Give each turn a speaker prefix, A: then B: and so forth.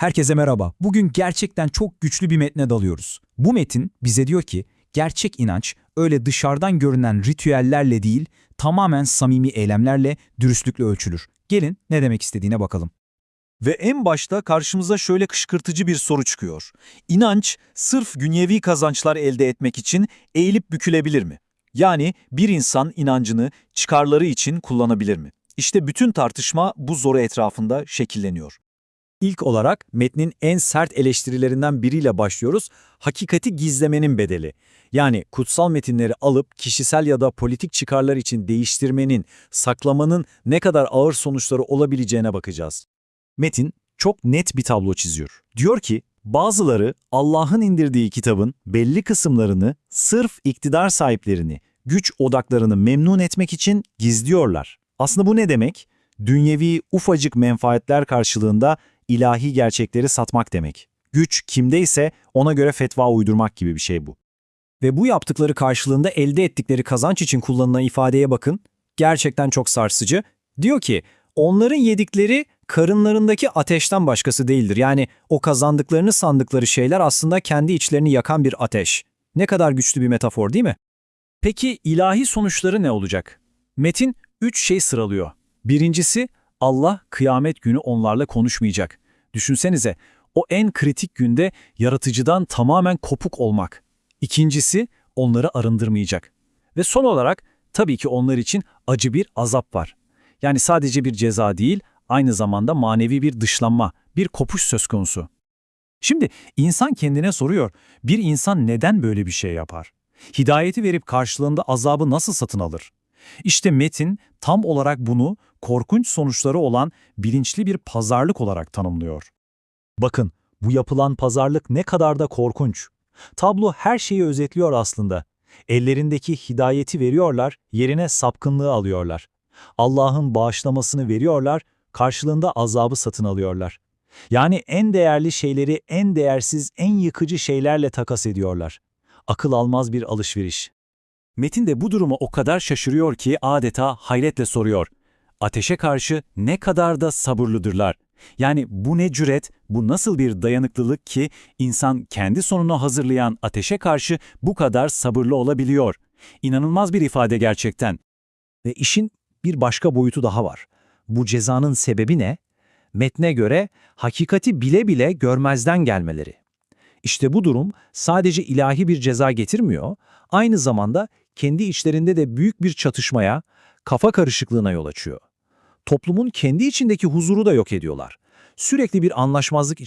A: Herkese merhaba. Bugün gerçekten çok güçlü bir metne dalıyoruz. Bu metin bize diyor ki gerçek inanç öyle dışarıdan görünen ritüellerle değil tamamen samimi eylemlerle, dürüstlükle ölçülür. Gelin ne demek istediğine bakalım.
B: Ve en başta karşımıza şöyle kışkırtıcı bir soru çıkıyor. İnanç sırf dünyevi kazançlar elde etmek için eğilip bükülebilir mi? Yani bir insan inancını çıkarları için kullanabilir mi? İşte bütün tartışma bu zoru etrafında şekilleniyor.
C: İlk olarak metnin en sert eleştirilerinden biriyle başlıyoruz. Hakikati gizlemenin bedeli. Yani kutsal metinleri alıp kişisel ya da politik çıkarlar için değiştirmenin, saklamanın ne kadar ağır sonuçları olabileceğine bakacağız. Metin çok net bir tablo çiziyor. Diyor ki, bazıları Allah'ın indirdiği kitabın belli kısımlarını sırf iktidar sahiplerini, güç odaklarını memnun etmek için gizliyorlar. Aslında bu ne demek? Dünyevi ufacık menfaatler karşılığında ilahi gerçekleri satmak demek. Güç kimdeyse ona göre fetva uydurmak gibi bir şey bu.
D: Ve bu yaptıkları karşılığında elde ettikleri kazanç için kullanılan ifadeye bakın. Gerçekten çok sarsıcı. Diyor ki, onların yedikleri karınlarındaki ateşten başkası değildir. Yani o kazandıklarını sandıkları şeyler aslında kendi içlerini yakan bir ateş. Ne kadar güçlü bir metafor değil mi?
C: Peki ilahi sonuçları ne olacak? Metin üç şey sıralıyor. Birincisi, Allah kıyamet günü onlarla konuşmayacak. Düşünsenize, o en kritik günde yaratıcıdan tamamen kopuk olmak. İkincisi, onları arındırmayacak. Ve son olarak, tabii ki onlar için acı bir azap var. Yani sadece bir ceza değil, aynı zamanda manevi bir dışlanma, bir kopuş söz konusu. Şimdi insan kendine soruyor, bir insan neden böyle bir şey yapar? Hidayeti verip karşılığında azabı nasıl satın alır? İşte metin tam olarak bunu korkunç sonuçları olan bilinçli bir pazarlık olarak tanımlıyor. Bakın, bu yapılan pazarlık ne kadar da korkunç. Tablo her şeyi özetliyor aslında. Ellerindeki hidayeti veriyorlar, yerine sapkınlığı alıyorlar. Allah'ın bağışlamasını veriyorlar, karşılığında azabı satın alıyorlar. Yani en değerli şeyleri en değersiz, en yıkıcı şeylerle takas ediyorlar. Akıl almaz bir alışveriş. Metin de bu duruma o kadar şaşırıyor ki adeta hayretle soruyor. Ateşe karşı ne kadar da sabırlıdırlar. Yani bu ne cüret, bu nasıl bir dayanıklılık ki insan kendi sonunu hazırlayan ateşe karşı bu kadar sabırlı olabiliyor. İnanılmaz bir ifade gerçekten.
D: Ve işin bir başka boyutu daha var. Bu cezanın sebebi ne? Metne göre hakikati bile bile görmezden gelmeleri. İşte bu durum sadece ilahi bir ceza getirmiyor, aynı zamanda kendi içlerinde de büyük bir çatışmaya, kafa karışıklığına yol açıyor. Toplumun kendi içindeki huzuru da yok ediyorlar. Sürekli bir anlaşmazlık